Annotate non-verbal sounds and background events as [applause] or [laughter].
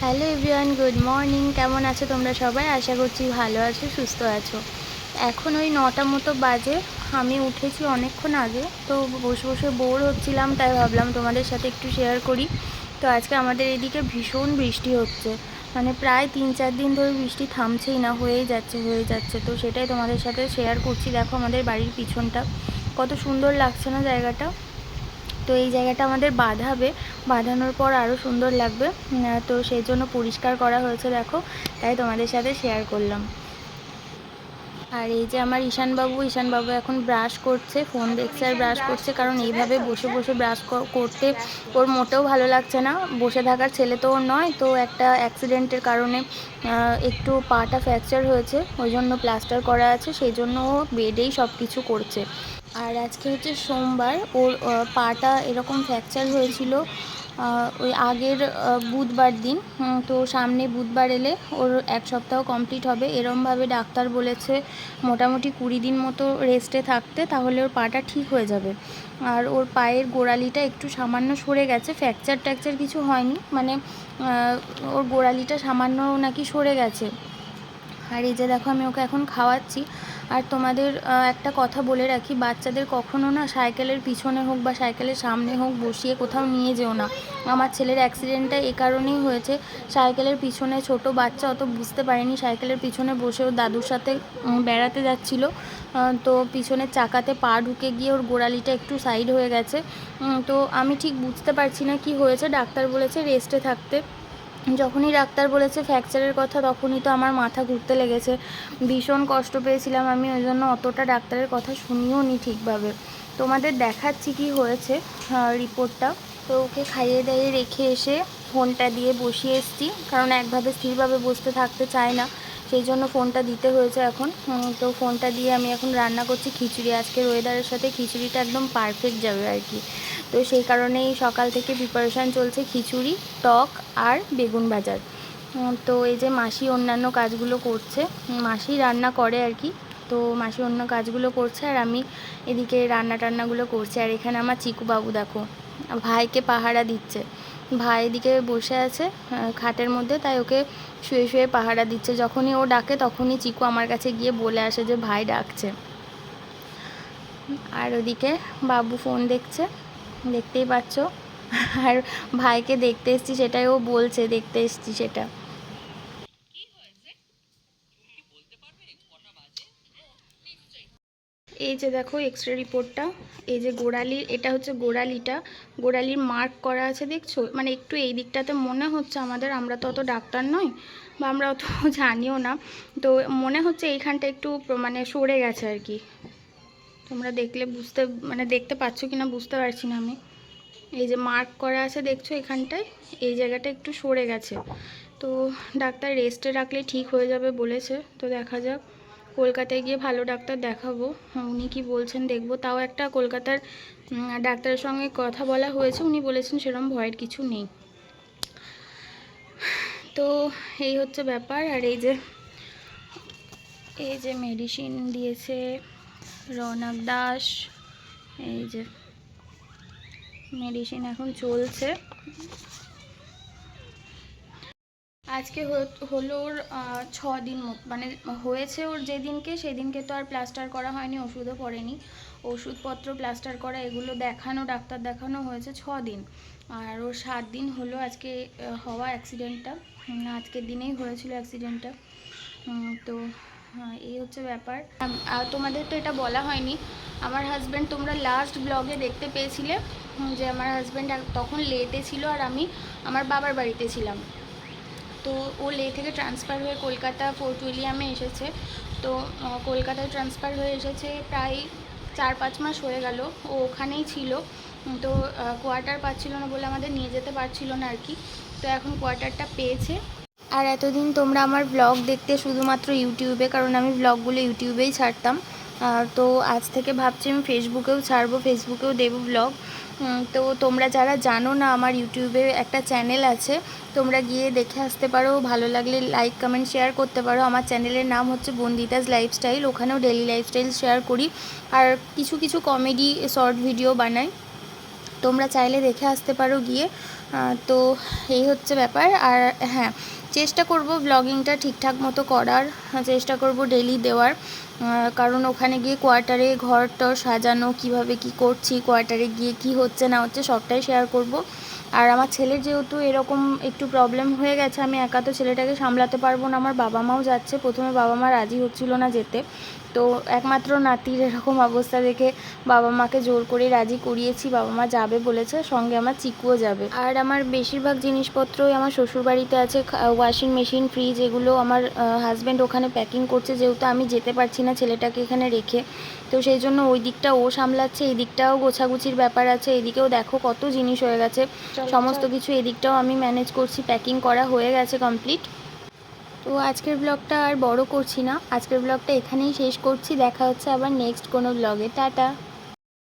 Hello everyone, good morning. কেমন আছো তোমরা সবাই? আশা করছি ভালো আছো, সুস্থ আছো। এখন ওই নটা মতো বাজে। আমি উঠেছি অনেকক্ষণ আগে, তো বসে বসে বোর হচ্ছিলাম, তাই ভাবলাম তোমাদের সাথে একটু শেয়ার করি। তো আজকে আমাদের এদিকে ভীষণ বৃষ্টি হচ্ছে। মানে প্রায় তিন চার দিন ধরে বৃষ্টি থামছেই না, হয়েই যাচ্ছে হয়ে যাচ্ছে। তো সেটাই তোমাদের সাথে শেয়ার করছি। দেখো আমাদের বাড়ির পিছনটা। কত সুন্দর লাগছে না জায়গাটা? তো এই জায়গাটা আমাদের বাঁধাবে। বাঁধানোর পর আরও সুন্দর লাগবে। তো সেই জন্য পরিষ্কার করা হয়েছে, দেখো। তাই তোমাদের সাথে শেয়ার করলাম। আর এই যে আমার ঈশানবাবু ঈশানবাবু এখন ব্রাশ করছে ফোন দেখছে আর ব্রাশ করছে, কারণ এইভাবে বসে বসে ব্রাশ করতে ওর মোটেও ভালো লাগছে না। বসে থাকার ছেলে তো ওর নয়, তো একটা অ্যাক্সিডেন্টের কারণে একটু পাটা ফ্র্যাকচার হয়েছে, ওই জন্য প্লাস্টার করা আছে, সেই জন্য ও বেডেই সব কিছু করছে। আর আজকে হচ্ছে সোমবার, ওর পাটা এরকম ফ্র্যাকচার হয়েছিল ওই আগের বুধবার দিন তো সামনে বুধবার এলে ওর এক সপ্তাহ কমপ্লিট হবে। এরমভাবে ডাক্তার বলেছে মোটামুটি কুড়ি দিন মতো রেস্টে থাকতে, তাহলে ওর পাটা ঠিক হয়ে যাবে। আর ওর পায়ের গোড়ালিটা একটু সামান্য সরে গেছে ফ্র্যাকচার ট্র্যাকচার কিছু হয়নি মানে ওর গোড়ালিটা সামান্য নাকি সরে গেছে। আর এই যে দেখো, আমি ওকে এখন খাওয়াচ্ছি। আর তোমাদের একটা কথা বলে রাখি, বাচ্চাদের কখনো না সাইকেলের পিছনে হোক বা সাইকেলের সামনে হোক বসিয়ে কোথাও নিয়ে যেও না। আমার ছেলের অ্যাক্সিডেন্টটা এ কারণেই হয়েছে, সাইকেলের পিছনে ছোট বাচ্চা অত বুঝতে পারেনি, সাইকেলের পিছনে বসে ওর দাদুর সাথে বেড়াতে যাচ্ছিল। তো পিছনের চাকাতে পা ঢুকে গিয়ে ওর গোড়ালিটা একটু সাইড হয়ে গেছে। তো আমি ঠিক বুঝতে পারছি না কি হয়েছে, ডাক্তার বলেছে রেস্টে থাকতে। যখনই ডাক্তার বলেছে ফ্র্যাকচারের কথা, তখনই তো আমার মাথা ঘুরতে লেগেছে। ভীষণ কষ্ট পেয়েছিলাম আমি ওই জন্য অতটা ডাক্তারের কথা শুনিও নি ঠিকভাবে। তোমাদের দেখাচ্ছি কি হয়েছে রিপোর্টটা। তো ওকে খাইয়ে দাইয়ে রেখে এসে ফোনটা দিয়ে বসিয়ে এসেছি, কারণ একভাবে স্থিরভাবে বসতে থাকতে চায় না। সেই জন্য ফোনটা দিতে হয়েছে এখন। তো ফোনটা দিয়ে আমি এখন রান্না করছি খিচুড়ি। আজকের ওয়েদারের সাথে খিচুড়িটা একদম পারফেক্ট যাবে আর কি। তো সেই কারণেই সকাল থেকে প্রিপারেশান চলছে খিচুড়ি টক আর বেগুন উম, তো এই যে মাসি অন্যান্য কাজগুলো করছে মাসি রান্না করে আর কি। তো মাসি অন্য কাজগুলো করছে আর আমি এদিকে রান্না টান্নাগুলো করছি। আর এখানে আমার চিকু বাবু দেখো ভাইকে পাহারা দিচ্ছে। ভাই এদিকে বসে আছে খাটের মধ্যে তাই ওকে শুয়ে শুয়ে পাহারা দিচ্ছে। যখনই ও ডাকে, তখনই চিকু আমার কাছে গিয়ে বলে আসে যে, ভাই ডাকছে। আর ওদিকে বাবু ফোন দেখছে। দেখতেই পাচ্ছ। আর ভাইকে দেখতে এসছি, সেটাই ও বলছে, দেখতে এসছি সেটা। এই যে দেখো এক্স রে রিপোর্টটা এই যে গোড়ালির, এটা হচ্ছে গোড়ালিটা। গোড়ালির মার্ক করা আছে, দেখছ? মানে একটু এই দিকটাতে মনে হচ্ছে আমাদের, আমরা তো অত ডাক্তার নই বা আমরা অত [laughs] জানিও না। তো মনে হচ্ছে এইখানটা একটু মানে সরে গেছে আর কি। তোমরা দেখলে বুঝতে মানে দেখতে পাচ্ছ কি না বুঝতে পারছি না আমি। এই যে মার্ক করা আছে, দেখছ এখানটায়? এই জায়গাটা একটু সরে গেছে। তো ডাক্তার রেস্টে রাখলে ঠিক হয়ে যাবে বলেছে। তো দেখা যাক। কলকাতায় গিয়ে ভালো ডাক্তার দেখাবো। উনি কি বলছেন দেখব। তাও একটা কলকাতার ডাক্তারের সঙ্গে কথা বলা হয়েছে। উনি বলেছেন সেরকম ভয়ের কিছু নেই। তো এই হচ্ছে ব্যাপার। আর এই যে এই যে মেডিসিন দিয়েছে রৌনক দাস, এই যে মেডিসিন এখন চলছে। আজকে হলো ওর ছ দিন মানে হয়েছে ওর যেদিনকে, সেদিনকে তো আর প্লাস্টার করা হয়নি, ওষুধও পড়েনি। ওষুধপত্র, প্লাস্টার করা, এগুলো দেখানো, ডাক্তার দেখানো হয়েছে ছ দিন। আর ওর সাত দিন হলো আজকে হওয়া অ্যাক্সিডেন্টটা আজকের দিনেই হয়েছিল অ্যাক্সিডেন্টটা তো এই হচ্ছে ব্যাপার। আর তোমাদের তো এটা বলা হয়নি। আমার হাজব্যান্ড তোমরা লাস্ট ব্লগে দেখতে পেয়েছিলে, যে আমার হাজব্যান্ড তখন লেটে ছিল আর আমি আমার বাবার বাড়িতে ছিলাম। তো ও লে থেকে ট্রান্সফার হয়ে কলকাতা ফোর্ট উইলিয়ামে এসেছে। তো কলকাতায় ট্রান্সফার হয়ে এসেছে প্রায় চার পাঁচ মাস হয়ে গেল। ও ওখানেই ছিল। তো কোয়ার্টার পাচ্ছিল না বলে আমাদের নিয়ে যেতে পারছিল না আর কি। তো এখন কোয়ার্টারটা পেয়েছে। আর এতদিন তোমরা আমার ব্লগ দেখতে শুধুমাত্র ইউটিউবে কারণ আমি ব্লগগুলো ইউটিউবেই ছাড়তাম। তো আজ থেকে ভাবছি আমি ফেসবুকেও ছাড়বো, ফেসবুকেও দেবো ব্লগ তো তোমরা যারা জানো না, আমার ইউটিউবে একটা চ্যানেল আছে, তোমরা গিয়ে দেখে আসতে পারো। ভালো লাগলে লাইক কমেন্ট শেয়ার করতে পারো। আমার চ্যানেলের নাম হচ্ছে বন্দিতাস লাইফস্টাইল ওখানেও ডেলি লাইফস্টাইল শেয়ার করি। আর কিছু কিছু কমেডি শর্ট ভিডিও বানাই। তোমরা চাইলে দেখে আসতে পারো গিয়ে। তো এই হচ্ছে ব্যাপার। আর হ্যাঁ চেষ্টা করব ব্লগিংটা ঠিকঠাক মতো করার। চেষ্টা করব ডেলি দেওয়ার। কারণ ওখানে গিয়ে কোয়ার্টারে ঘর টর সাজানো, কীভাবে কি করছি কোয়ার্টারে গিয়ে কি হচ্ছে, না হচ্ছে, সবটাই শেয়ার করব। আর আমার ছেলের যেহেতু এরকম একটু প্রবলেম হয়ে গেছে, আমি একা তো ছেলেটাকে সামলাতে পারব না, আমার বাবা মাও যাচ্ছে। প্রথমে বাবা মা রাজি হচ্ছিল না যেতে। তো একমাত্র নাতির এরকম অবস্থা দেখে বাবা মাকে জোর করে রাজি করিয়েছি বাবা মা যাবে বলেছে, সঙ্গে আমার চিকুও যাবে। আর আমার বেশিরভাগ জিনিসপত্রই আমার শ্বশুর বাড়িতে আছে ওয়াশিং মেশিন ফ্রিজ এগুলো আমার হাজব্যান্ড ওখানে প্যাকিং করছে যেহেতু আমি যেতে পারছি না ছেলেটাকে এখানে রেখে। তো সেই জন্য ওই দিকটা ও সামলাচ্ছে এই দিকটাও গোছাগুছির ব্যাপার আছে এদিকেও দেখো কত জিনিস হয়ে গেছে। সমস্ত কিছু এদিকটাও আমি ম্যানেজ করছি প্যাকিং করা হয়ে গেছে কমপ্লিট তো আজকের ব্লগটা আর বড় করছি না আজকের ব্লগটা এখানেই শেষ করছি দেখা হচ্ছে আবার নেক্সট কোনো ব্লগে টাটা।